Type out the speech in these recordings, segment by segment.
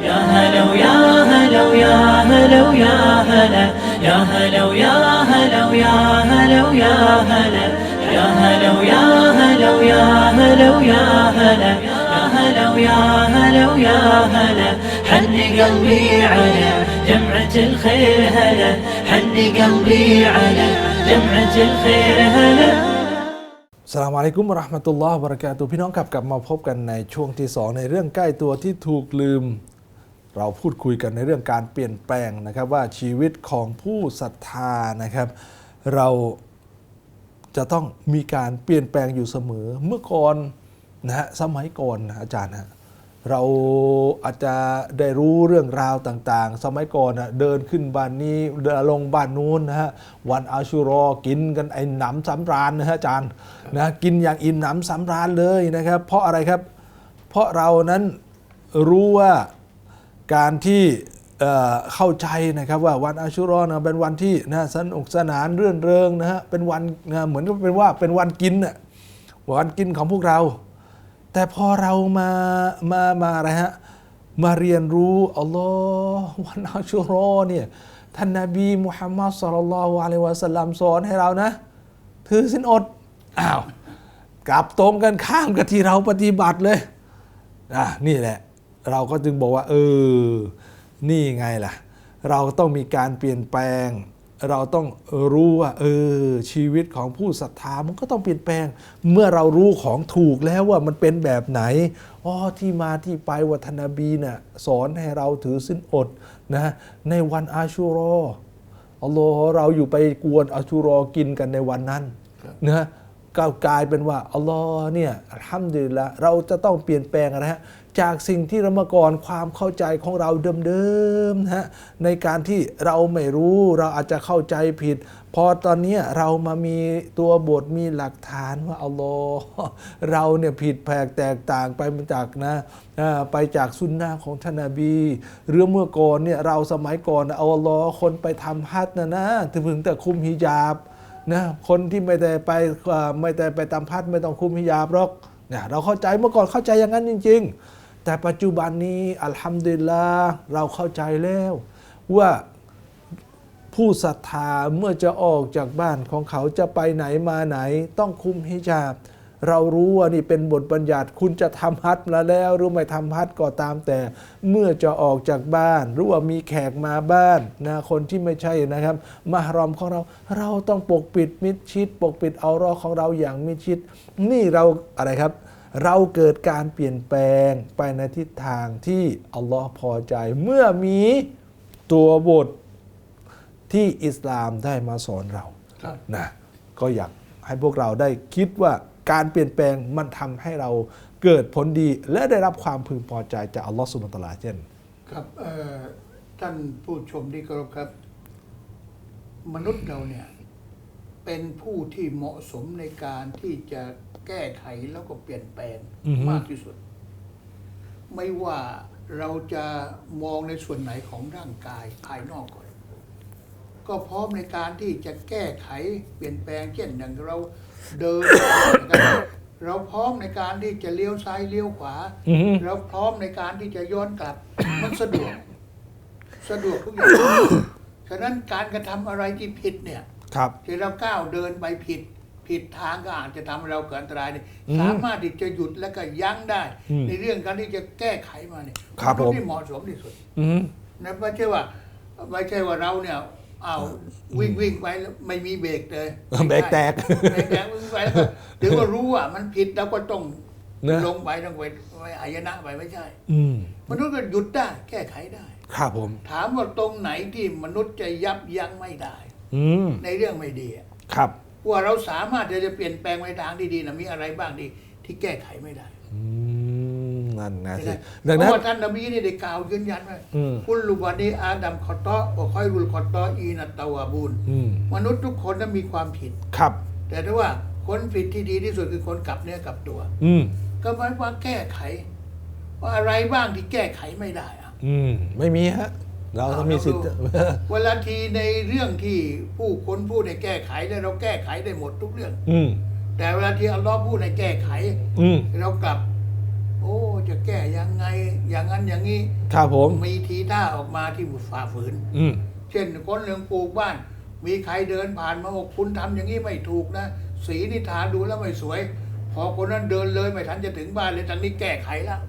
يا هلا ويا هلا ويا هلا ويا هلا يا هلا ويا هلا ويا هلا ويا هلا يا هلا ويا هلا ويا هلا ويا هلا يا هلا ويا هلا ويا هلا حن قلبي على جمعة الخير هلا حن قلبي على جمعة الخير هلا สลามอะลัยกุมวะเราะห์มะตุลลอฮ์วะบะเราะกาตุฮ์พี่น้องครับกลับมาพบกันในช่วงที่สองในเรื่องใกล้ตัวที่ถูกลืม เราพูดคุยกันในเรื่องการเปลี่ยนแปลงนะครับว่าชีวิตของผู้ศรัทธานะครับ เราจะต้องมีการเปลี่ยนแปลงอยู่เสมอเมื่อก่อนนะฮะสมัยก่อนนะอาจารย์นะเราอาจจะได้รู้เรื่องราวต่างๆ สมัยก่อนนะเดินขึ้นบ้านนี้เดินลงบ้านนู้นนะฮะวันอาชุรอกินกันไอ้หนำสำราญนะฮะอาจารย์นะกินอย่างอิ่มหนำสำราญเลยนะครับ เพราะอะไรครับ เพราะเรานั้นรู้ว่า การที่เเข้าใจนะครับว่าวันอาชุรอนะเป็นวันที่นะสนุกสนานเรื่อนเริงนะฮะเป็นวันนะเหมือนกับเป็นว่าเป็นวันกินน่ะวันกินของพวกเรา แต่พอเรามามามาอะไรฮะมาเรียนรู้อัลลอฮ์วันอาชุรอเนี่ยท่านนบีมุฮัมมัดสุลลัลลอฮุอะลัยวะสัลลัมสอนให้เรานะ ถือสินอดอ้าวกลับตรงกันข้ามกับที่เราปฏิบัติเลยอะนี่แหละ เราก็จึงบอกว่า เออ นี่ไงล่ะ เราต้องมีการเปลี่ยนแปลง เราต้องรู้ว่า เออ ชีวิตของผู้ศรัทธามันก็ต้องเปลี่ยนแปลง เมื่อเรารู้ของถูกแล้วว่ามันเป็นแบบไหนอ๋อที่มาที่ไปวัฒนบีน่ะสอนให้เราถือสินอดนะในวันอาชูรออัลลอฮ์เราอยู่ไปกวนอาชูรอกินกันในวันนั้นนะ ก็กลายเป็นว่าอัลลอฮ์เนี่ยอัลฮัมดุลิละเราจะต้องเปลี่ยนแปลงนะฮะจากสิ่งที่เรามื่อก่อนความเข้าใจของเราเดิมๆนะฮะในการที่เราไม่รู้เราอาจจะเข้าใจผิด พอตอนนี้เรามามีตัวบทมีหลักฐานว่าอัลลอฮ์เราเนี่ยผิดแผกแตกต่างไปมาจากนะไปจากสุนนะของท่านนบีเรื่องเมื่อก่อนเนี่ยเราสมัยก่อนเอาอัลลอฮ์คนไปทำฮัจญ์นะนะถึงแต่คุมฮิญาบ นะคนที่ไม่ได้ไปไม่ได้ไปตามพัดไม่ต้องคุมหิญาบหรอกเนี่ยเราเข้าใจเมื่อก่อนเข้าใจอย่างนั้นจริง ๆ แต่ปัจจุบันนี้อัลฮัมดุลิลลาเราเข้าใจแล้ว ว่าผู้ศรัทธาเมื่อจะออกจากบ้านของเขาจะไปไหนมาไหน ต้องคุมฮิญาบ เรารู้ว่านี่เป็นบทบัญญัติคุณจะทำฮัจญ์มาแล้วหรือไม่ทำฮัจญ์ก็ตามแต่ เมื่อจะออกจากบ้าน หรือว่ามีแขกมาบ้านนะคนที่ไม่ใช่นะครับมหรอมของเราเราต้องปกปิดมิดชิด ปกปิดเอารอของเราอย่างมิดชิด นี่เราอะไรครับเราเกิดการเปลี่ยนแปลงไปในทิศทางที่อัลลอฮ์พอใจ เมื่อมีตัวบทที่อิสลามได้มาสอนเราครับนะก็อยากให้พวกเราได้คิดว่า การเปลี่ยนแปลงมันทำให้เราเกิดผลดี และได้รับความพึงพอใจจากอัลลอฮฺสุบฮานะฮูวะตะอาลาเช่น ครับเอ่อท่านผู้ชมที่เคารพครับ มนุษย์เราเนี่ย เป็นผู้ที่เหมาะสมในการที่จะแก้ไขแล้วก็เปลี่ยนแปลงอือฮึมากที่สุด ไม่ว่าเราจะมองในส่วนไหนของร่างกายภายนอกก่อน ก็พร้อมในการที่จะแก้ไขเปลี่ยนแปลงเช่นอย่างเรา เดินนะครับเราพร้อมในการที่จะเลี้ยวซ้ายเลี้ยวขวา อือฮึ เราพร้อมในการที่จะย้อนกลับ มันสะดวก สะดวกทุกอย่าง ฉะนั้นการกระทำอะไรที่ผิดเนี่ย ครับ ที่เราก้าวเดินไปผิด ผิดทางก็อาจจะทำให้เราเกิดอันตรายเนี่ยอืมสามารถที่จะหยุดและก็ยั้งได้ อืมในเรื่องการที่จะแก้ไขมาเนี่ยครับผม ที่เหมาะสมที่สุดอือฮึนะไม่ใช่ว่าไม่ใช่ว่าเราเนี่ย เอาววิ่งวิ่งไปแล้วไม่มีเบรกเลยเบรกแตกเบรกแตกวิ่งไปแล้วก็ถึงว่ารู้ว่ามันผิดแล้วก็ต้องนะลงไปต้องไปไปอายนะไปไม่ใช่ อืมมนุษย์ก็หยุดได้แก้ไขได้ครับผม ถามว่าตรงไหนที่มนุษย์จะยับยั้งไม่ได้ อืมในเรื่องไม่ดีอะครับว่าเราสามารถที่จะเปลี่ยนแปลงในทางที่ดีนะมีอะไรบ้างที่ที่แก้ไขไม่ได้ อืม นั่นนะใช่สิไหมดังเพนั้นราะว่าท่านนบีนี่ได้กล่าวยืนยันว่าอืมคุณลุบันีอาดัมขอตอว่าค่อยรุลขอตออีนัตตาวาบูนอืมมนุษย์ทุกคนนั้นมีความผิดครับ แต่ถ้าว่าคนผิดที่ดีที่สุดคือคนกลับเนื้อกลับตัว อืมก็หมายความแก้ไข ว่าอะไรบ้างที่แก้ไขไม่ได้อะอืม ไม่มีฮะเราต้องมีสิทธิ์เวลาทีในเรื่องที่ผู้คนพูดในแก้ไขแล้วเราแก้ไขได้หมดทุกเรื่อง อืมแต่เวลาที่อัลลอฮ์พูดในแก้ไข อืมเรากลับ โอ้จะแก้ยังไง อย่างนั้นอย่างนี้ครับผม มีทีท่าออกมาที่ฝ่าฝืน อืม เช่นคนหนึ่งปลูกบ้าน มีใครเดินผ่านมาบอกคุณทำอย่างนี้ไม่ถูกนะ สีนี่ทาดูแล้วไม่สวย พอคนนั้นเดินเลยไม่ทันจะถึงบ้านเลยทางนี้แก้ไขแล้ว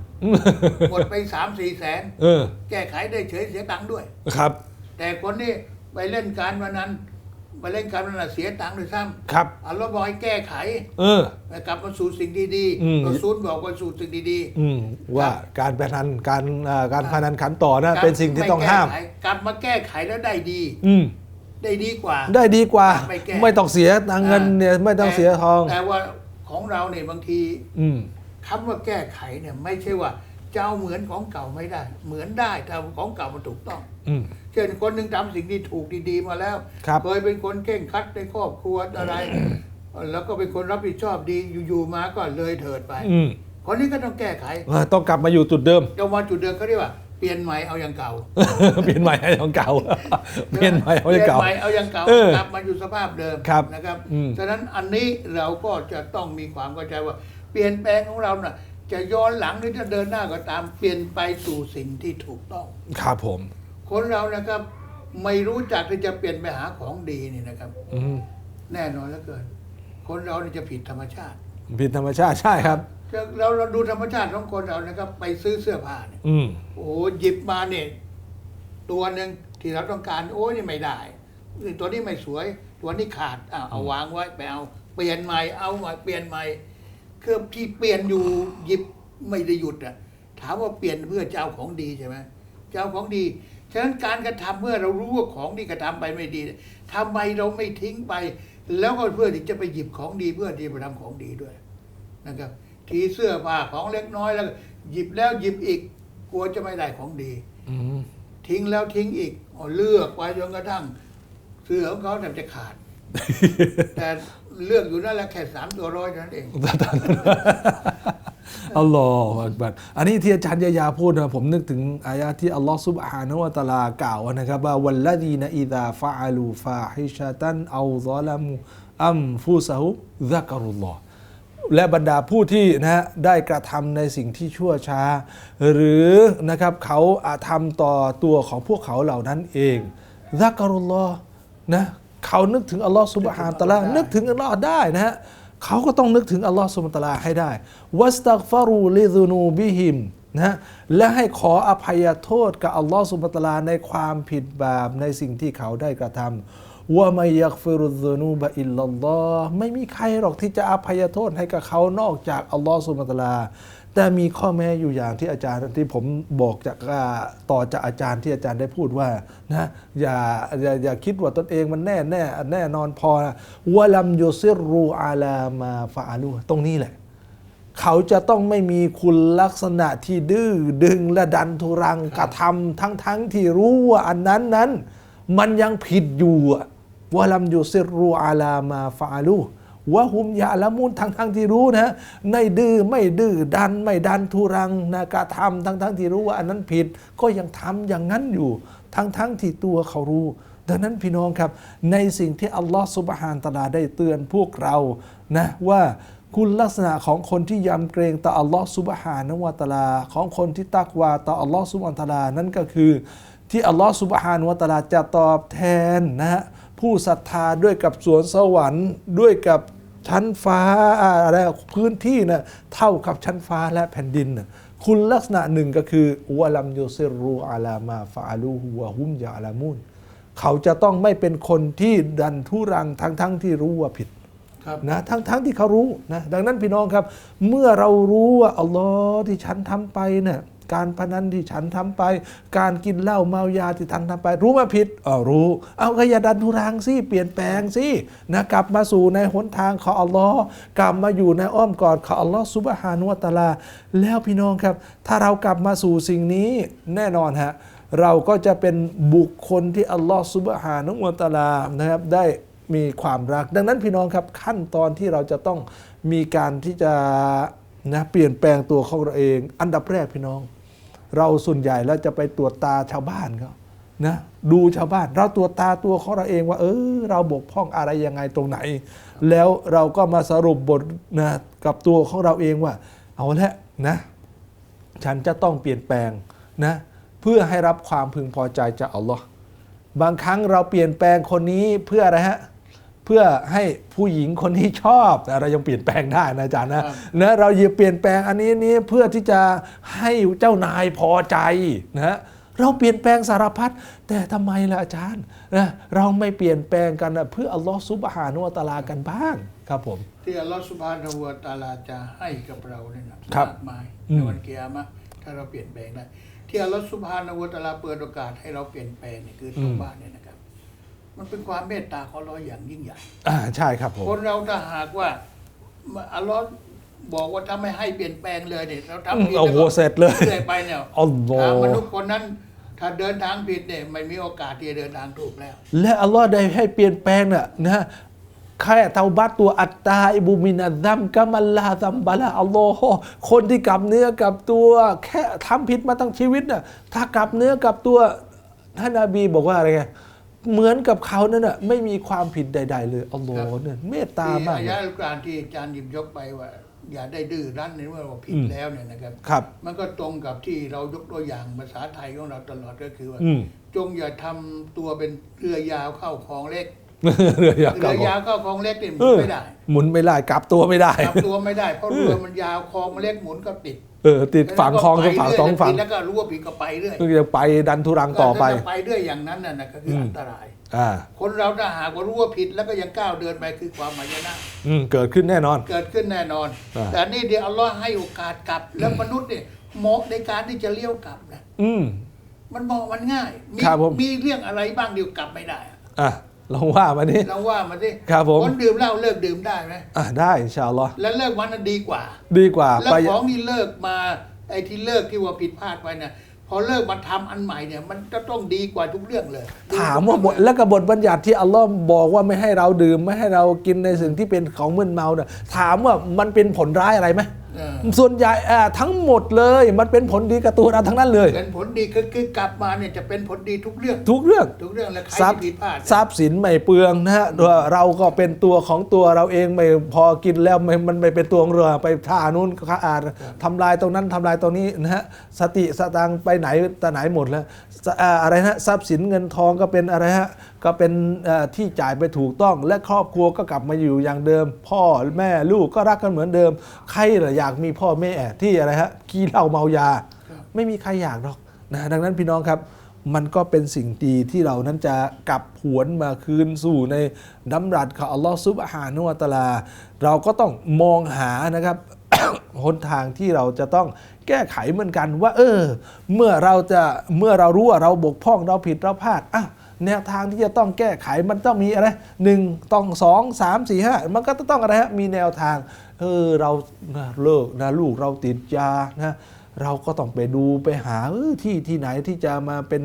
หมดไปสามสี่แสนเออแก้ไขได้เฉยเสียตังค์ด้วย ครับ แต่คนนี้ไปเล่นการวันนั้น ไปเล่นการวันนั้นเสียตังค์ด้วยซ้ครับำอัลลอฮ์บอกให้แก้ไขเออกลับมาสู่สิ่งดีอืมๆเราซูลบอกว่าสู่สิ่งดีอืมว่าการพนันการเอ่อการพนันขันต่อนะๆเป็นสิ่งที่ต้องห้ามไแก้ไขกลับมาแก้ไขแล้วได้ดี อืมได้ดีกว่า ได้ดีกว่า ไม่แก้ไม่ต้องเสียตังค์เงินเนี่ยไม่ต้องเสียทอง แต่ว่าของเราเนี่ยบางทีอืมคำว่าแก้ไขเนี่ยไม่ใช่ว่า จะเอาเหมือนของเก่าไม่ได้ เหมือนได้แต่ของเก่ามันถูกต้องอืม เช่นคนหนึ่งทำสิ่งที่ถูกดีๆมาแล้วครับ เคยเป็นคนเก่งครัดในครอบครัวอะไร แล้วก็เป็นคนรับผิดชอบดีอยู่ๆมาก็เลยเถิดไป อืมคนนี้ก็ต้องแก้ไขเออต้องกลับมาอยู่จุดเดิมจะมาจุดเดิมเขาเรียกว่าเปลี่ยนใหม่เอาอย่างเก่าเปลี่ยนใหม่ให้ของเก่า เปลี่ยนใหม่เอาอย่างเก่า ปลี่ยนใหม่เอาอย่างเก่าเออกลับมาอยู่สภาพเดิมครับนะครับอืม ฉะนั้นอันนี้เราก็จะต้องมีความเข้าใจว่า เปลี่ยนแปลงของเราน่ะ จะย้อนหลังหรือจะเดินหน้าก็ตามเปลี่ยนไปสู่สิ่งที่ถูกต้อง ครับผม คนเรานะครับ ไม่รู้จักที่จะเปลี่ยนไปหาของดีนี่นะครับ อืมแน่นอนแล้วเกิน คนเรานี่จะผิดธรรมชาติผิดธรรมชาติใช่ครับ เราเราดูธรรมชาติของคนเรานะครับ ไปซื้อเสื้อผ้าเนี่ย อืมโอ้โหหยิบมาเนี่ยตัวหนึ่งที่เราต้องการ โอ้ยนี่ไม่ได้นี่ตัวนี้ไม่สวย ตัวนี้ขาดอะเอาวางไว้ไปเอา เปลี่ยนใหม่เอาใหม่เปลี่ยนใหม่ คือที่เปลี่ยนอยู่หยิบไม่ได้หยุดอะถามว่าเปลี่ยนเพื่อจะเอาของดีใช่ไหมจะเอาของดี ฉะนั้นการกระทำเมื่อเรารู้ว่าของที่กระทำไปไม่ดีทำไมเราไม่ทิ้งไป แล้วก็เพื่อที่จะไปหยิบของดีเพื่อที่จะไปทำของดีด้วยนะครับ ทีเสื้อผ้าของเล็กน้อยแล้วก็หยิบแล้วหยิบอีกกลัวจะไม่ได้ของดีอืมทิ้งแล้วทิ้งอีกอ๋อเลือกไปจนกระทั่ง เสื้อของเขาแทบจะขาด แต่ เลือกอยู่นั่นแหละแค่สามตัวร้อยนั้นเอง อัลลอฮฺอักบัรอันนี้ที่อาจารย์ยายาพูดนะผมนึกถึงอายะที่อัลลอฮฺซุบฮานะวะตะอาลากล่าวนะครับว่าวัลลดีนอิดาฟะอลูฟาฮิชะตันเอาซอลัมอัมฟูซะฮุซะกรุลลอฮและบรรดาผู้ที่นะฮะได้กระทำในสิ่งที่ชั่วช้า หรือนะครับเขาอาทำต่อตัวของพวกเขาเหล่านั้นเองซักรุลลอฮนะ เขานึกถึงอัลลอฮ์ซุบฮานตะอาลานึกถึงอัลลอฮ์ได้นะฮะเขาก็ต้องนึกถึงอัลลอฮ์ซุบฮานตะอาลาให้ได้วัสตักฟารูลิซุนูบิฮิมนะฮะและให้ขออภัยโทษกับอัลลอฮ์ซุบฮานตะอาลาในความผิดบาปในสิ่งที่เขาได้กระทำว่าไม่ยักฟิรุซุนูบะอิลลัลลอฮ์ไม่มีใครหรอกที่จะอภัยโทษให้กับเขานอกจากอัลลอฮ์ซุบฮานตะอาลา แต่มีข้อแม้อยู่อย่างที่อาจารย์ที่ผมบอกจากต่อจากอาจารย์ที่อาจารย์ได้พูดว่านะอย่าอย่าอย่าคิดว่าตนเองมันแน่แน่แน่นอนพอนะวะลัมยุซิรูอาลามาฟาลูตรงนี้แหละ เขาจะต้องไม่มีคุณลักษณะที่ดื้อดึงและดันทุรังกระทำทั้งทั้งที่รู้ว่าอันนั้นนั้น มันยังผิดอยู่วะลัมยุซิรูอาลามาฟาลู วะฮุมยาละมุนทั้งทั้งๆที่รู้นะไม่ดื้อไม่ดื้อดันไม่ดันทุรังนะกระทำทั้งทั้งๆที่รู้ว่าอันนั้นผิดก็ยังทำอย่างนั้นอยู่ ทั้งทั้งๆที่ตัวเขารู้ ดังนั้นพี่น้องครับ ในสิ่งที่อัลลอฮฺสุบฮานตะอาลาได้เตือนพวกเรานะว่าคุณลักษณะของคนที่ยำเกรงต่ออัลลอฮฺสุบฮานวะตะอาลา ของคนที่ตักวาต่ออัลลอฮฺสุบฮานตะอาลานั่นก็คือ ที่อัลลอฮฺสุบฮานวะตะอาลาจะตอบแทนนะฮะผู้ศรัทธาด้วยกับสวนสวรรค์ด้วยกับ ชั้นฟ้าอะไรพื้นที่นะเท่ากับชั้นฟ้าและแผ่นดินนะคุณลักษณะหนึ่งก็คือวะลัมยูซิรูอาลามาฟาอาลูฮุวะฮุมยาลามุนเขาจะต้องไม่เป็นคนที่ดันทุรังทั้งๆที่รู้ว่าผิดครับนะทั้งทั้งที่เขารู้นะดังนั้นพี่น้องครับ เมื่อเรารู้ว่าอัลลอฮ์ที่ฉันทำไปเนี่ย การพนันที่ฉันทำไป การกินเหล้าเมายาที่ท่านทำไป รู้ว่าผิดอ๋อรู้ เอาก็อย่าดันทุรังสิเปลี่ยนแปลงสินะกลับมาสู่ในหนทางของอัลลอฮ์กลับมาอยู่ในอ้อมกอดของอัลลอฮ์ซุบฮานุวตะอาลา แล้วพี่น้องครับ ถ้าเรากลับมาสู่สิ่งนี้แน่นอนฮะเราก็จะเป็นบุคคลที่อัลลอฮ์ซุบฮานุวตะอาลานะครับได้มีความรัก ดังนั้นพี่น้องครับขั้นตอนที่เราจะต้องมีการที่จะนะเปลี่ยนแปลงตัวของเราเอง อันดับแรกพี่น้อง เราส่วนใหญ่แล้วจะไปตรวจตาชาวบ้านเขานะดูชาวบ้าน เราตรวจตาตัวของเราเองว่า เออ เราบกพร่องอะไรยังไงตรงไหน แล้วเราก็มาสรุปบทนะกับตัวของเราเองว่า เอาละนะ ฉันจะต้องเปลี่ยนแปลงนะเพื่อให้รับความพึงพอใจจากอัลลอฮ์บางครั้งเราเปลี่ยนแปลงคนนี้เพื่ออะไรฮะเพื่อให้ผู้หญิงคนที่ชอบแต่เรายังเปลี่ยนแปลงได้นะอาจารย์นะครับนะเราอย่าเปลี่ยนแปลงอันนี้นี้เพื่อที่จะให้เจ้านายพอใจนะเราเปลี่ยนแปลงสารพัดแต่ทำไมล่ะอาจารย์นะเราไม่เปลี่ยนแปลงกันนะเพื่ออัลลอฮ์ซุบฮานุวะตะอาลากันบ้างครับผม ที่อัลลอฮฺสุบฮานะฮูวะตะอาลาจะให้กับเราเนี่ยนะครับมากมายอืในมวันเกียรมะห์ถ้าเราเปลี่ยนแปลงได้ที่อัลลอฮฺสุบฮานะฮูวะตะอาลาเปิดโอกาสให้เราเปลี่ยนแปลงเนี่ยคือตัวบ้านเนี่ยนะครับ มันเป็นความเมตตาของเราอย่างยิ่งใหญ่ อ่าใช่ครับผมคนเราถ้าหากว่าอัลลอฮ์บอกว่าถ้าไม่ให้เปลี่ยนแปลงเลยเนี่ยเราทำผิดโอ้โหแล้วก็เสร็จเลยเรื่อยไปเนี่ยอัลลอฮ์ถ้ามนุษย์คนนั้นถ้าเดินทางผิดเนี่ยไม่มีโอกาสที่จะเดินทางถูกแล้ว และอัลลอฮ์ได้ให้เปลี่ยนแปลงน่ะนะแค่เตาบัตตัวอัตตาอิบุมินาซัมกามัลลาซัมบาลาอัลลอฮ์คนที่กลับเนื้อกลับตัว แค่ทำผิดมาตั้งชีวิตน่ะถ้ากลับเนื้อกลับตัวท่านนบีบอกว่าอะไรไง เหมือนกับเขานั่นน่ะไม่มีความผิดใด ๆ เลยอัลลอฮ์เนี่ยเมตตาที่มากอายะเลยอัลกุรอานที่อาจารย์หยิบยกไปว่า อย่าได้ดื้อรั้นในเมื่อเราผิดอืมแล้วเนี่ยนะครับครับ มันก็ตรงกับที่เรายกตัวอย่างภาษาไทยของเราตลอดก็คือว่า อืม จงอย่าทำตัวเป็นเรือยาวเข้าคลองเล็กเรืออยากกเรืลับอยาวเข้าคลองเล็กเนี่ยหมุเอนอไม่ได้หมุนไม่ได้กลับตัวไม่ได้กลับตัวไม่ได้เพราะเรือมันยาวคลองมันเล็กหมุนก็ติด เออติดฝั่งคลองกับฝั่งสองฝั่งแล้วก็รู้ว่าผิดก็ไปเรื่อยก็จะไปดันทุรังต่อไปถ้าจะไปเรื่อยอย่างนั้นน่ะนะก็คืออมอันตรายอ่าคนเราถ้าหากว่ารู้ว่าผิดแล้วก็ยังก้าวเดินไปคือความหายนะอืมเกิดขึ้นแน่นอน เกิดขึ้นแน่นอนอ่าแต่นี่เดี๋ยวอัลลอฮ์ให้โอกาสกลับ แล้วมนุษย์เนี่ยเหมาะในการที่จะเลี้ยวกลับนะอืมมันเหมาะมันง่าย มีครับผมมีเรื่องอะไรบ้างเดียวกลับไม่ได้อะอะ ลองว่ามาดิเราว่ามาสิครับผมคนดื่มเหล้าเลิกดื่มได้ไหมอะได้อินชาอัลลอฮ์แล้วเลิกวันนั้นดีกว่า ดีกว่าแล้วไปของที่เลิกมาไอ้ที่เลิกที่ว่าผิดพลาดไปเนี่ยพอเลิกมาทำอันใหม่เนี่ยมันจะต้องดีกว่าทุกเรื่องเลย ถามว่าบทแล้วก็บทบัญญัติที่อัลลอฮ์บอกว่าไม่ให้เราดื่ม ไม่ให้เรากินในสิ่งที่เป็นของมึนเมาเนี่ยถามว่ามันเป็นผลร้ายอะไรไหมเออ ส่วนใหญ่อ่าทั้งหมดเลยมันเป็นผลดีกับตัวเราทั้งนั้นเลย เป็นผลดีคือคือกลับมาเนี่ยจะเป็นผลดีทุกเรื่อง ทุกเรื่องทุกเรื่องแล้วใครทรัพย์ที่ผิดพลาดทรัพย์สินไม่เปลืองนะฮะตัวเราก็เป็นตัวของตัวเราเองไม่พอกินแล้วไม่มันไม่เป็นตัวของเราไปท่านู้นข้าอาจทำลายตรงนั้นทำลายตรงนี้นะฮะสติสตังค์ไปไหนตะไหนหมดแล้วสอ่าอะไรนะทรัพย์สินเงินทองก็เป็นอะไรฮะ ก็เป็นที่จ่ายไปถูกต้อง และครอบครัวก็กลับมาอยู่อย่างเดิม พ่อแม่ลูกก็รักกันเหมือนเดิม ใครล่ะอยากมีพ่อแม่ที่อะไรฮะขี้เหล้าเมายา ไม่มีใครอยากหรอกนะดังนั้นพี่น้องครับ มันก็เป็นสิ่งดีที่เรานั้นจะกลับหวนมาคืนสู่ในดำรัสของอัลลอฮฺซุบฮานุวะตะลา เราก็ต้องมองหานะครับหนทางที่เราจะต้องแก้ไขเหมือนกันว่า เออ เมื่อเราจะเมื่อเรารู้ว่าเราบกพร่องเราผิดเราพลาดอะ แนวทางที่จะต้องแก้ไขมันต้องมีอะไรหนึ่งต้องสองสามสี่ห้ามันก็ต้องอะไรฮะมีแนวทางเออเราเลิกนะลูกเราติดยานะ เราก็ต้องไปดูไปหาที่ที่ไหนที่จะมาเป็น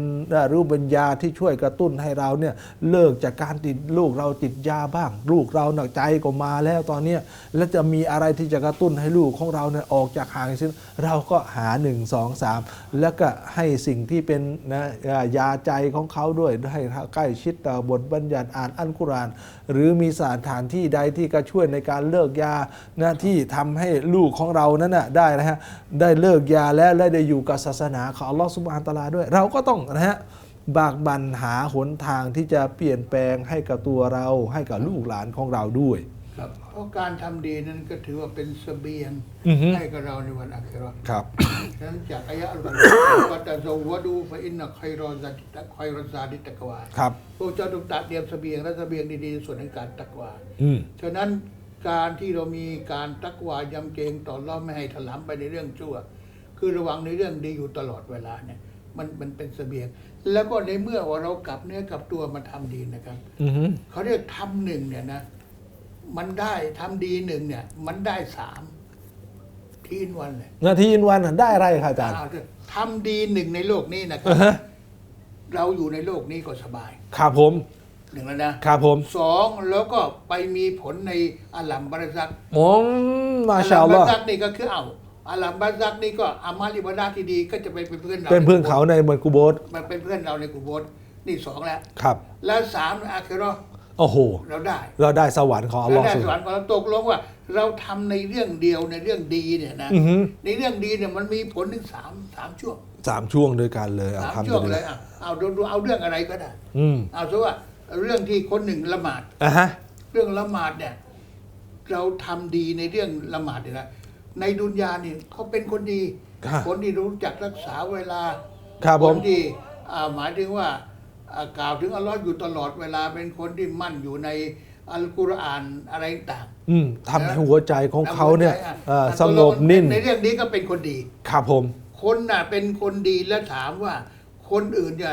รูปปัญญาที่ช่วยกระตุ้นให้เราเนี่ยเลิกจากการติดลูกเราติดยาบ้าง ลูกเราหนักใจก็มาแล้วตอนนี้แล้วจะมีอะไรที่จะกระตุ้นให้ลูกของเราเนี่ยออกจากห่างซึ่งเราก็หา 1 2 3 แล้วก็ให้สิ่งที่เป็นนะยาใจของเขาด้วยให้ใกล้ชิดต่อบทบัญญัติอ่านอัลกุรอาน หรือมีสถานที่ใดที่ก็ช่วยในการเลิกยานะที่ทำให้ลูกของเรานั้นนะได้นะฮะได้เลิกยาแล้วและได้อยู่กับศาสนาของอัลลอฮฺสุบฮานตะอาลาด้วย เราก็ต้องนะฮะบากบันหาหนทางที่จะเปลี่ยนแปลงให้กับตัวเราให้กับลูกหลานของเราด้วยครับเพราะการทำดีนั้นก็ถือว่าเป็นเสบียงอือฮึให้กับเราในวันอัคราครับฉะนั้นจากอายะอัลกุรอานว่าตะซวดูฟะอินนะคอยรอซาดิตะคอยรอซาดิตะกวาครับพวกเจ้าต้องตัดเตรียมเสบียงและเสบียงดีๆส่วนในการตักวาอืมฉะนั้นการที่เรามีการตักวายำเกรงต่อเราไม่ให้ถลำไปในเรื่องชั่ว คือระวังในเรื่องดีอยู่ตลอดเวลาเนี่ยมันมันเป็นเสบียง แล้วก็ในเมื่อว่าเรากลับเนื้อกลับตัวมาทำดีนะครับอือฮึเขาเรียกทำหนึ่งเนี่ยนะ มันได้ทำดีหนึ่งเนี่ย มันได้สามทีนวันเลยนาทีอินวันน่ะได้อะไรครับอาจารย์อ่าทำดีหนึ่งในโลกนี้นะครัอ่าบฮะเราอยู่ในโลกนี้ก็สบายครับผมหนึ่งแล้วนะครับผมสองแล้วก็ไปมีผลในอัลลัมบารัซักมอมมาชาอัลอัลลลัอมฮ์บารัซักนี่ก็คือเอา อัลลัมบารัซักนี่ก็อามาลิบาดาที่ดีก็จะไปเป็นเพื่อนเราเป็นเพื่อนเขาในเหมือนกูโบสมันเป็นเพื่อนเราในกุโบสนี่สองแล้วครับ แล้วสามอาคิเราะห์โอ้โห เราได้ เราได้สวรรค์ของอัลลเราอฮ์ได้สุสบวรรค์ของเราตกลงว่า เราทำในเรื่องเดียวในเรื่องดีเนี่ยนะอือหือในเรื่องดีเนี่ยมันมีผลถึงสามสามช่วงสามช่วงด้วยกันเลยอะสามทำช่วงไปเลเลยยอะเอาดูดูเอาเรื่องอะไรก็ได้อืมเอาซะว่าเรื่องที่คนหนึ่งละหมาดอะฮะเรื่องละหมาดเนี่ย เราทำดีในเรื่องละหมาดเนี่ยนะ ในดุนยาเนี่ยเขาเป็นคนดี ครับคนที่รู้จักรักษาเวลาครับผม นที่อ่าหมายถึงว่าอ่ากล่าวถึงอัลลอฮ์อยู่ตลอดเวลาเป็นคนที่มั่นอยู่ในอัลกุรอานอะไรต่างอืมทำให้หัวใจของเขาเนี่ยอะเอ่ออะสงบนิ่งในเรื่องนี้ก็เป็นคนดี ครับผม คนน่ะเป็นคนดีแล้วถามว่า คนอื่นจะ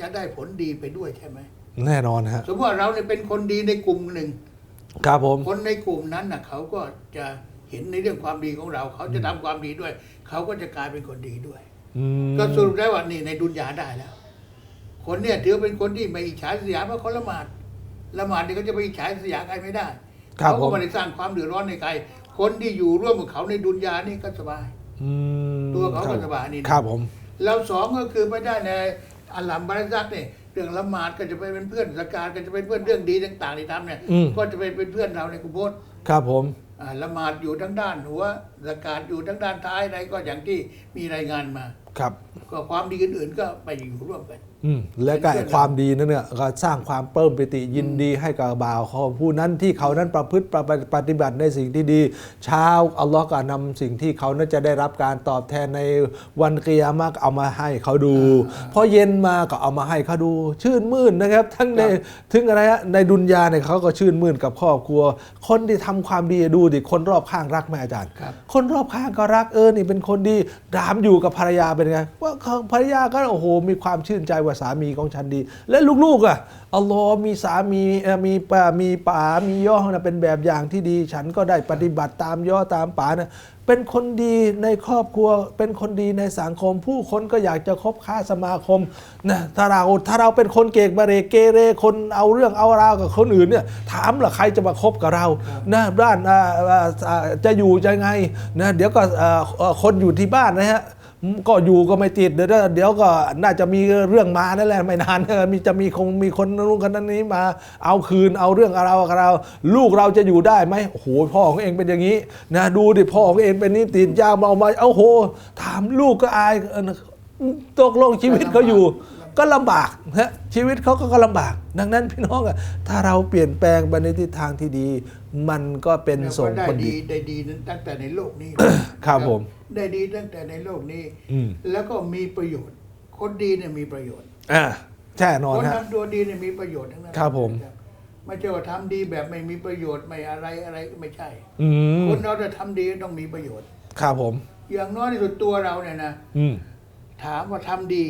จะได้ผลดีไปด้วยใช่ไหมแน่นอนฮะสมมติว่าเราเนี่ยเป็นคนดีในกลุ่มหนึ่ง ครับผม คนในกลุ่มนั้นน่ะเขาก็จะ เห็นในเรื่องความดีของเรา เขาจะทำความดีด้วย เขาก็จะกลายเป็นคนดีด้วยอืมก็สรุปได้ว่านี่ในดุนยาได้แล้ว คนเนี่ยถือเป็นคนที่ไม่อิจฉาริษยาเพราะเขาละหมาดละหมาดเนี่ยเขาจะไปอิจฉาริษยาใครไม่ได้ครับเขาผก็มไม่ได้สร้างความเดือดร้อนในใครคนที่อยู่ร่วมกับเขาในดุนยานี่ก็สบายอืมตัวเขาคก็รับสบายนี่นะครับผมแล้วสองก็คือไม่ได้ในอัลลัมบารักเนี่ยเรื่องละหมาดก็จะไปเป็นเพื่อนสกการก็จะเป็นเพื่อนเรื่องดีต่างๆที่ทำเนี่ยอืมก็จะไปเป็นเพื่อนเราในกุโบสครับผมอ่า ละหมาดอยู่ทั้งด้านหัวสกการอยู่ทั้งด้านท้ายอะไรก็อย่างที่มีรายงานมา ครับ ก็ความดีอื่นๆก็ไปอยู่ร่วมกันอืม และก็ไอ้ความดีนั่นเนี่ยก็สร้างความเพิ่มปิติยินดีให้กับบ่าวเขาผู้นั้นที่เขานั้นประพฤติประปฏิบัติในสิ่งที่ดีเช้าอัลลอฮ์ก็นำสิ่งที่เขานั้นจะได้รับการตอบแทนในวันกิยามะห์เอามาให้เขาดูพอเย็นมาก็เอามาให้เขาดู ชื่นมื่นนะครับ ทั้งในถึงอะไรฮะในดุนยาเนี่ยเขาก็ชื่นมื่นกับครอบครัว คนที่ทำความดีดูดิคนรอบข้างรักไหมอาจารย์ครับคนรอบข้างก็รักเออนี่เป็นคนดีถามอยู่กับภรรยาเป็นไงว่าภรรยาก็โอ้โหมีความชื่นใจว่าสามีของฉันดี และลูกๆอะอัลลอฮ์มีสามีมีป้ามีป๋ามีย่อนะเป็นแบบอย่างที่ดี ฉันก็ได้ปฏิบัติตามย่อตามป๋านะเป็นคนดีในครอบครัว เป็นคนดีในสังคม ผู้คนก็อยากจะคบค้าสมาคมนะถ้าเราถ้าเราเป็นคนเกกบเรเกเรคนเอาเรื่องเอาราวกับคนอื่นเนี่ยถามล่ะใครจะมาคบกับเรานะบ้านจะอยู่ยังไงนะเดี๋ยวก็คนอยู่ที่บ้านนะฮะ ก็อยู่ก็ไม่ติดเดี๋ยวเดี๋ยวก็น่าจะมีเรื่องมานั่นแหละไม่นานมีจะมีคงมีคนนู้นคนนั้นนี้มา เอาคืนเอาเรื่องเรากับเรา ลูกเราจะอยู่ได้ไหมโอ้โหพ่อของเองเป็นอย่างนี้นะดูดิพ่อของเองเป็นนี่ติดยามาเอามาเอาโห ถามลูกก็อายเออตกลงชีวิตเขาอยู่ ก็ลำบากฮะชีวิตเขาก็ลำบาก ดังนั้นพี่น้องอะถ้าเราเปลี่ยนแปลงไปในทิศทางที่ดี มันก็เป็นแล้วส่ก็งได้ผลดีดีได้ดีตั้งแต่ในโลกนี้ครับผม ได้ดีตั้งแต่ในโลกนี้อืมแล้วก็มีประโยชน์ คนดีเนี่ยมีประโยชน์อ่าแน่นอนคนฮะ ทำตัวดีเนี่ยมีประโยชน์ทั้งนั้นครับผม ไม่ใช่ว่าทำดีแบบไม่มีประโยชน์ไม่อะไรอะไรไม่ใช่ อืมคนเราจะทำดีต้องมีประโยชน์ ครับผม อย่างน้อยที่สุดตัวเราเนี่ยนะอืม ถามว่าทำดี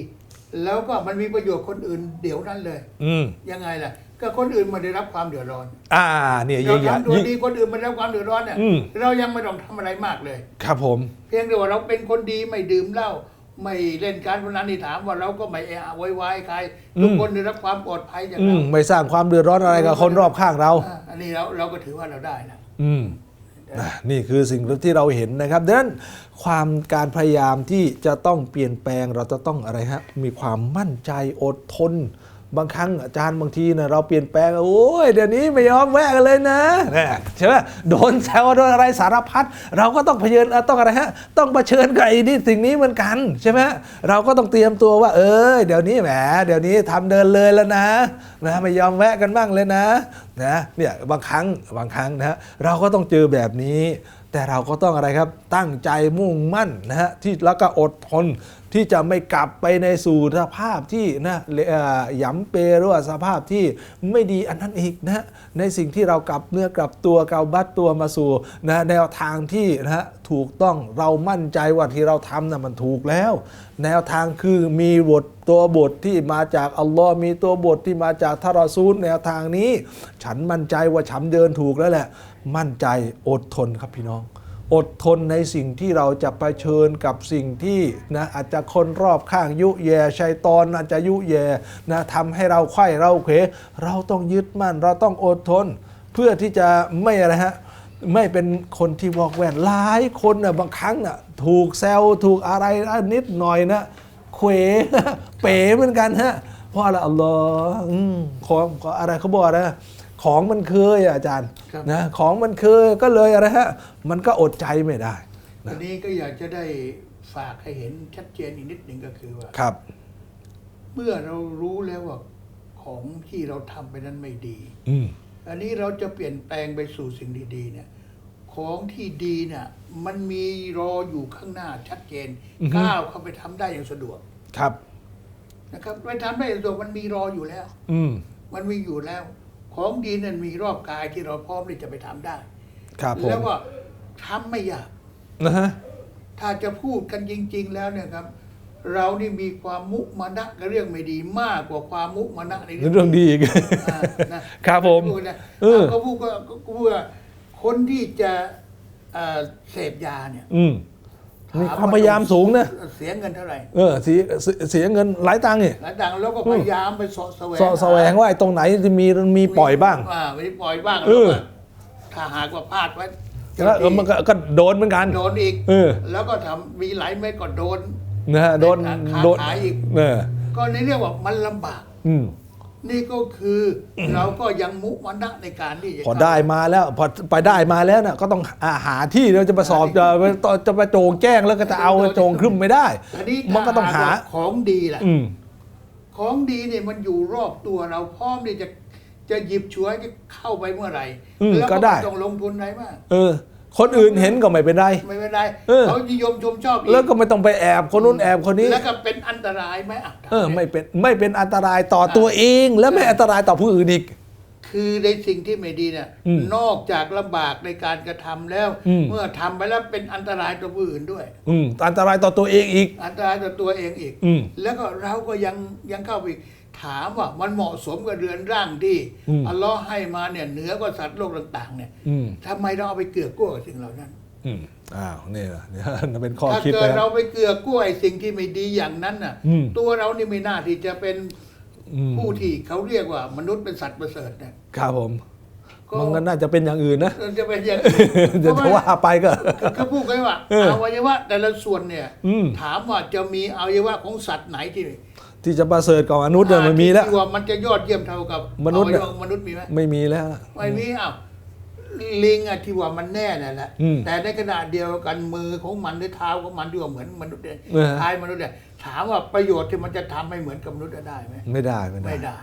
แล้วก็มันมีประโยชน์คนอื่นเดี๋ยวนั้นเลย อืม ยังไงล่ะ ก็คนอื่นไมาได้รับความเดือดร้อน อ่า เนี่ยเรายิ่งใหญ่ทำตัวยิ่ง ดีคนอื่นไมาได้รับความเดือดร้อนเนี่ยอืม เรายังไม่ต้องทำอะไรมากเลย ครับผม เพียงแต่ว่าเราเป็นคนดีไม่ดื่มเหล้าไม่เล่นการพนันนี่ถามว่าเราก็ไม่เอะอะโวยวายใคร ทุกคนได้รับความปลอดภัยจากอืเรามไม่สร้างความเดือดร้อนอะไรกับคนรอบข้างเรา อ่าอันนี้เราเราก็ถือว่าเราได้นะ อืมอะนี่คือสิ่งที่เราเห็นนะครับดังนั้นความการพยายามที่จะต้องเปลี่ยนแปลงเราจะต้องอะไรฮะมีความมั่นใจอดทน บางครั้งอาจารย์บางทีนะเราเปลี่ยนแปลงโอ้ยเดี๋ยวนี้ไม่ยอมแวะกันเลยนะเนี่ยใช่ไหมโดนแซวโดนอะไรสารพัดเราก็ต้องเผชิญต้องอะไรฮะต้องเผชิญกับไอ้นี่สิ่งนี้เหมือนกันใช่ไหมเราก็ต้องเตรียมตัวว่า เออเดี๋ยวนี้แหมเดี๋ยวนี้ทำเดินเลยแล้วนะนะไม่ยอมแวะกันบ้างเลยนะนะเนี่ยบางครั้งบางครั้งนะเราก็ต้องเจอแบบนี้ แต่เราก็ต้องอะไรครับตั้งใจมุ่งมั่นนะฮะที่แล้วก็อดทนที่จะไม่กลับไปในสู่สภาพที่นะเอ่อหยำเปหรือว่าสภาพที่ไม่ดีอันนั้นอีกนะฮะในสิ่งที่เรากลับเนื้อกลับตัวกลับบัดตัวมาสู่นะแนวทางที่นะฮะถูกต้องเรามั่นใจว่าที่เราทำนะ่ะมันถูกแล้ว แนวทางคือมีบทตัวบทที่มาจากอัลลอฮ์มีตัวบทที่มาจากทารซูลแนวทางนี้ ฉันมั่นใจว่าฉันเดินถูกแล้วแหละ มั่นใจอดทนครับพี่น้อง อดทนในสิ่งที่เราจะไปเชิญกับสิ่งที่นะอาจจะคนรอบข้างยุแย่ชัยตอนอาจจะยุแย่นะทำให้เราไข้เราเขวเราต้องยึดมั่น เราต้องอดทน เพื่อที่จะไม่อะไรฮะ ไม่เป็นคนที่วอกแวกหลายคนนะบางครั้งน่ะถูกแซวถูกอะไรนิดหน่อยนะเขวเป๋เหมือนกันฮะเพราะอะไรอัลลอฮ์อืมขอขออะไรเขาบอกนะของมันเคยอะอาจารย์ครับนะของมันเคยก็เลยอะไรฮะมันก็อดใจไม่ได้อันนี้ก็อยากจะได้ฝากให้เห็นชัดเจนอีกนิดหนึ่งก็คือว่าครับ เมื่อเรารู้แล้วว่าของที่เราทำไปนั้นไม่ดี อืม อันนี้เราจะเปลี่ยนแปลงไปสู่สิ่งดีๆเนี่ยของที่ดีเนี่ยมันมีรออยู่ข้างหน้าชัดเจนอือฮึ ก้าวเข้าไปทำได้อย่างสะดวกครับ นะครับไปทำได้อย่างสะดวกมันมีรออยู่แล้ว อืมมันมีอยู่แล้ว ของดีนั้นมีรอบกายที่เราพร้อมที่จะไปทำได้ ครับผมแล้วก็ทำไม่ยาก นะฮะ ถ้าจะพูดกันจริง ๆ แล้วเนี่ยครับ เรานี่มีความมุมานะกับเรื่องไม่ดีมากกว่าความมุมานะในเรื่องดีอีกอ่านะครับผมพูดนะเออ ก็พูดก็ก็พูดว่าคนที่จะเอ่อเสพยาเนี่ยอืมมีความพยายามสูงนะเสียเงินเท่าไหร่เออเสียเสียเสียเงินหลายตังค์นี่หลายดังแล้วก็พยายามไปเสาะแสวงเสาะแสวงว่าไอ้ตรงไหนจะมีมีปล่อยบ้าง อ่าไม่ได้ปล่อยบ้างเออแล้วก็ถ้าหากว่าพลาดไว้แล้วเออมันก็ก็โดนเหมือนกัน โดนอีก เออ แล้วก็ทำมีหลายเม็ดก็โดน นะฮะโดนขาโดนขายอีกเออก็ในเรื่องว่ามันลำบาก อืมนี่ก็คืออเราก็ยังมุมานะในการที่จะพอได้มาแล้วพอไปได้มาแล้วน่ะก็ต้องอาหาที่เราจะมาสอบจะไปจะไปโจงแจ้งแล้วก็จะเอาโจงขึ้นไม่ได้อันนี้มันก็ต้องหาถ้กว่ของดีแหละอืมของดีเนี่ยมันอยู่รอบตัวเราพร้อมที่จะจะหยิบฉวยจะเข้าไปเมื่อไหร่อืมแล้วก็ก็ได้ไม่ต้องลงทุนอะไรมากเออ คนอื่นเห็นก็ไม่เป็นไร ไม่เป็นไรเออ เขานิยมชมชอบอีแล้วก็ไม่ต้องไปแอบคนนู้นแอบคนนี้ แล้วก็เป็นอันตรายไหมอะเออไม่เป็นไม่เป็นอันตรายต่อตัวเอง และไม่อันตรายต่อผู้อื่นอีก คือในสิ่งที่ไม่ดีเนี่ยอืมนอกจากลำบากในการกระทำแล้ว อืม เมื่อทำไปแล้วเป็นอันตรายต่อผู้อื่นด้วย อืมอันตรายต่อตัวเองอีก อันตรายต่อตัวเองอีก อืม แล้วก็เราก็ยังยังเข้าไปอีก ถามว่ามันเหมาะสมกับเรือนร่างที่อืมอัลเลอฮ์ให้มาเนี่ยเหนือกว่าสัตว์โลกต่าง ๆ เนี่ยอืมทำไมเราเอาไปเกลือกกลัวกับสิ่งเหล่านั้นอืมอ้าวนี่แหละเนี่ยเป็นข้อถ้าคิดเกิดนะเราไปเกลือกกลัวไอ้สิ่งที่ไม่ดีอย่างนั้นน่ะอืมตัวเรานี่ไม่น่าที่จะเป็นอืมผู้ที่เขาเรียกว่ามนุษย์เป็นสัตว์ประเสริฐเนี่ยครับผมก็มันก็น่าจะเป็นอย่างอื่นนะจะเป็นอย่างเดี๋ยวจะว่าไปก็เขาพูดกันว่าเอออวัยวะแต่ละส่วนเนี่ยอืมถามว่าจะมีอวัยวะของสัตว์ไหนที่ ที่จะประเสริฐกว่ามนุษย์เนี่ยมันมีแล้ว ที่ว่ามันจะยอดเยี่ยมเท่ากับมนุษย์อเนี่วัยยวะของมนุษย์มีไหมไม่มีแล้ว ไม่มีอ้าวลิงอะที่ว่ามันแน่นั่นแหละอืมแต่ในขณะเดียวกันมือของมันหรือเท้าของมันที่ว่าเหมือนมนุษย์เนี่ยเออ คล้ายมนุษย์เนี่ยถามว่าประโยชน์ที่มันจะทำให้เหมือนกับมนุษย์ได้ไหมไม่ได้ไม่ได้ไม่ได้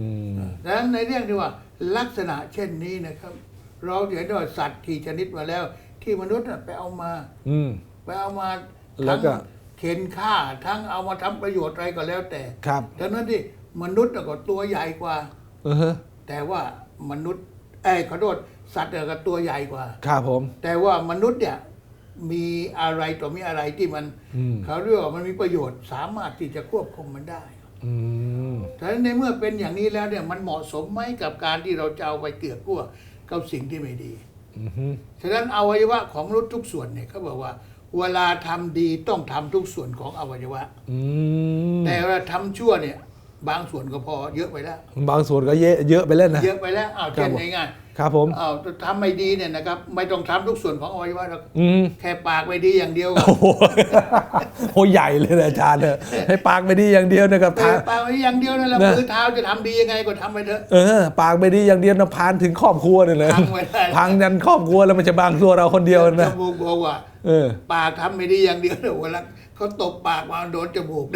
อืมดังนั้นในเรื่องที่ว่าลักษณะเช่นนี้นะครับ เราเห็นว่าสัตว์กี่ชนิดมาแล้ว ที่มนุษย์น่ะไปเอามา อืม ไปเอามาแล้ทั้วงก็เข็นฆ่าทั้งเอามาทำประโยชน์อะไรก็แล้วแต่ครับดังนั้นที่มนุษย์น่ะก็ตัวใหญ่กว่าเออฮะแต่ว่ามนุษย์เอ้ยขอโทษสัตว์เนี่ยก็ตัวใหญ่กว่าครับผม แต่ว่ามนุษย์เนี่ยมีอะไรต่อมีอะไรที่มันอืมเขาเรียกว่ามันมีประโยชน์สามารถที่จะควบคุมมันได้อืมฉะนั้นในเมื่อเป็นอย่างนี้แล้วเนี่ยมันเหมาะสมไหมกับการที่เราจะเอาไปเกลือกกลัวกับสิ่งที่ไม่ดีอือฮึฉะนั้นอวัยวะของมนุษย์ทุกส่วนเนี่ยเขาบอกว่า เวลาทำดีต้องทำทุกส่วนของอวัยวะ อืมแต่เวลาทำชั่วเนี่ย บางส่วนก็พอเยอะไปแล้ว บางส่วนก็เยอะเยอะไปเล่นนะ เยอะไปแล้วอ้าวครัเช่บนผมง่าย ครับผมๆอ้าวทำไม่ดีเนี่ยนะครับ ไม่ต้องทำทุกส่วนของอวัยวะหรอกอืม แค่ปากไม่ดีอย่างเดียว โอ้โห โหใหญ่เลยนะอาจารย์เนี่ยให้ปากไม่ดีอย่างเดียวนะครับแต่ทาง ปากไม่ดีอย่างเดียวนั่นแหละนะ มือเท้าจะทำดียังไงก็ทำไปเถอะ เออ ปากไม่ดีอย่างเดียวนะพานถึงครอบครัวเลยเลยพังไว้ได้ พังยันครอบครัวแล้วมันจะบางตัวเราคนเดียวจนะมูกบอกว่าเออ ปากทำไม่ดีอย่างเดียวเดี๋ยวเวลาเขาตบปากมาโดนจมูก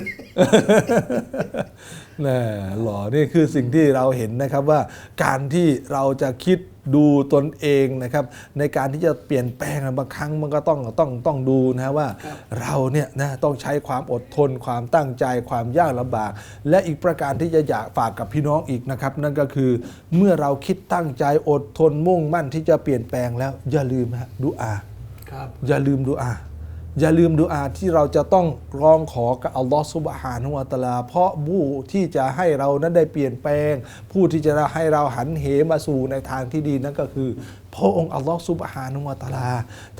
น่หล่อนี่คือสิ่งที่เราเห็นนะครับว่าการที่เราจะคิดดูตนเองนะครับ ในการที่จะเปลี่ยนแปลงอะบางครั้งมันก็ต้องต้องต้องดูนะว่าครับเราเนี่ยนะต้องใช้ความอดทน ความตั้งใจ ความยากลำบาก และอีกประการที่จะอยากฝากกับพี่น้องอีกนะครับ นั่นก็คือเมื่อเราคิดตั้งใจอดทนมุ่งมั่นที่จะเปลี่ยนแปลงแล้วอย่าลืมฮะดูอาครับอย่าลืมดูอา อย่าลืมดูอาที่เราจะต้องร้องขอกับอัลลอฮฺสุบฮานุอัตลา เพราะผู้ที่จะให้เรานั้นได้เปลี่ยนแปลง ผู้ที่จะให้เราหันเหมาสู่ในทางที่ดีนั่นก็คือพระองค์อัลลอฮฺซุบฮานุวะตาลา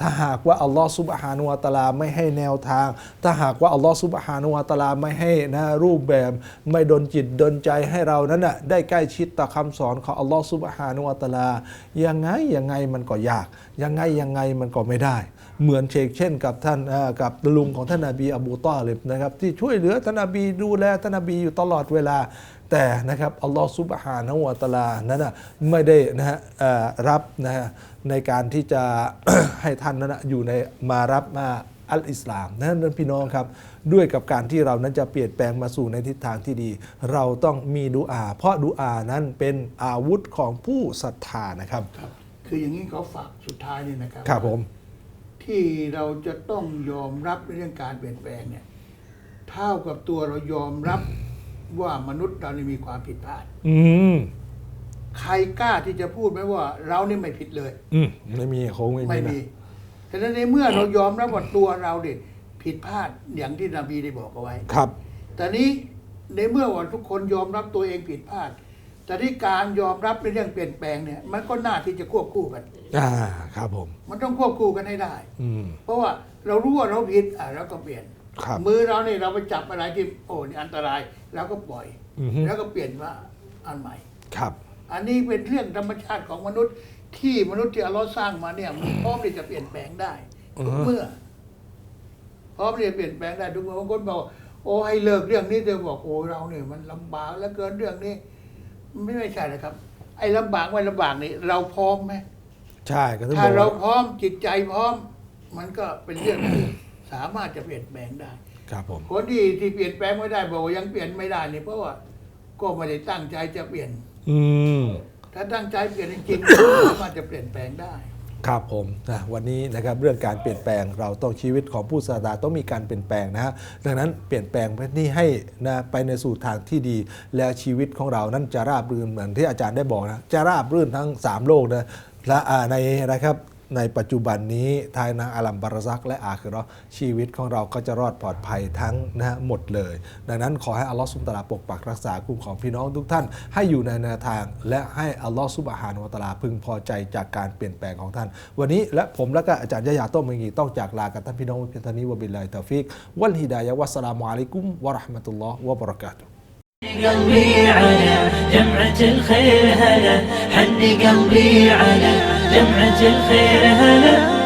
ถ้าหากว่าอัลลอฮฺซุบฮานุวะตาลาไม่ให้แนวทาง ถ้าหากว่าอัลลอฮฺซุบฮานุวะตาลาไม่ให้นะรูปแบบ ไม่ดนจิตดนใจให้เรานั้นน่ะได้ใกล้ชิดต่อคำสอนของอัลลอฮฺซุบฮานุวะตาลา ยังไงยังไงมันก็ยาก ยังไงยังไงมันก็ไม่ได้ เหมือนเชกเช่นกับท่านกับลุงของท่านนบีอบูตอลิบนะครับที่ช่วยเหลือท่านนบีดูแลท่านนบีอยู่ตลอดเวลา แต่นะครับอัลลอฮฺซุบฮานะฮูวะตะอาลานั้นนะไม่ได้นะฮะเอ่อรับนะฮะในการที่จะให้ท่านนั้นนะอยู่ในมารับมาอัลอิสลามนั้นพี่น้องครับ ด้วยกับการที่เรานั้นจะเปลี่ยนแปลงมาสู่ในทิศทางที่ดี เราต้องมีดุอา เพราะดุอานั้นเป็นอาวุธของผู้ศรัทธานะครับครับ คืออย่างนี้เขาฝากสุดท้ายนี่นะครับครับผม ที่เราจะต้องยอมรับในเรื่องการเปลี่ยนแปลงเนี่ยเท่ากับตัวเรายอมรับ ว่ามนุษย์เรานี่มีความผิดพลาด อืมใครกล้าที่จะพูดไหมว่า เรานี่ไม่ผิดเลย อืมไม่มีคงไม่มีไม่นะมีฉะนั้นในเมื่อเรายอมรับว่าตัวเราเด็ผิดพลาดอย่างที่นบีได้บอกเอาไว้ ครับ แต่นี้ในเมื่อว่าทุกคนยอมรับตัวเองผิดพลาด แต่ที่การยอมรับในเรื่องเปลี่ยนแปลงเนี่ย มันก็น่าที่จะควบคู่กัน อ่า ครับผม มันต้องควบคู่กันให้ได้ อืม เพราะว่าเรารู้ว่าเราผิดอะเราก็เปลี่ยน ครับมือเราเนี่ยเราไปจับอะไรที่โอ้นี่อันตรายเราก็ปล่อย อือฮึ แล้วก็เปลี่ยนว่าอันใหม่ ครับ อันนี้เป็นเรื่องธรรมชาติของมนุษย์ที่มนุษย์ที่อัลลอฮ์สร้างมาเนี่ยมันพร้อมที่จะเปลี่ยนแปลงได้ทุกเมื่อพร้อมที่จะเปลี่ยนแปลงได้ทุกเมื่อบางคนบอกโอ้ให้เลิกเรื่องนี้เธอบอกโอ้เราเนี่ยมันลำบากแล้วเกินเรื่องนี้ไม่ไม่ใช่นะครับ ไอ้ลำบากไม่ลำบากนี่เราพร้อมไหมใช่ก็ถึงบถ้าอกเราว่าพร้อมจิตใจพร้อม มันก็เป็นเรื่องที่ สามารถจะเปลี่ยนแปลงได้ ครับผม คนที่ที่เปลี่ยนแปลงไม่ได้บอกว่ายังเปลี่ยนไม่ได้นี่เพราะว่าก็ไม่ได้ตั้งใจจะเปลี่ยน อืม ถ้าตั้งใจเปลี่ยนจริงๆสามารถจะเปลี่ยนแปลงได้ ครับผมนะวันนี้นะครับเรื่องการเปลี่ยนแปลงเราต้องชีวิตของผู้ศรัทธาต้องมีการเปลี่ยนแปลงนะฮะดังนั้นเปลี่ยนแปลงเพื่อที่ให้นะไปในสู่ทางที่ดี และชีวิตของเรานั้นจะราบรื่นเหมือนที่อาจารย์ได้บอกนะจะราบรื่นทั้ง 3 โลกนะและอ่าในนะครับ ในปัจจุบันนี้ทายนางอาลัมบารซัก และอาคือเราะห์ชีวิตของเราก็จะรอดปลอดภัยทั้งนะฮะหมดเลย ดังนั้นขอให้อัลลอฮฺสุบตะลาปกปักรักษาคุ้มของพี่น้องทุกท่าน ให้อยู่ในแนวทาง และให้อัลลอฮฺสุบฮานุวะตะอาลาพึงพอใจจากการเปลี่ยนแปลงของท่าน วันนี้และผมและก็อาจารย์ยะยาโต้มมีต้องจากลากับท่านพี่น้องเพียงเท่านี้วะบิลลาฮิตาฟิกวัลฮิดายะวัสสลามุอะลัยกุมวะเราะห์มะตุลลอฮ์วะบะเราะกาตุฮ์ قلبي على جمعة الخير هلا حني قلبي على جمعة الخير هلا.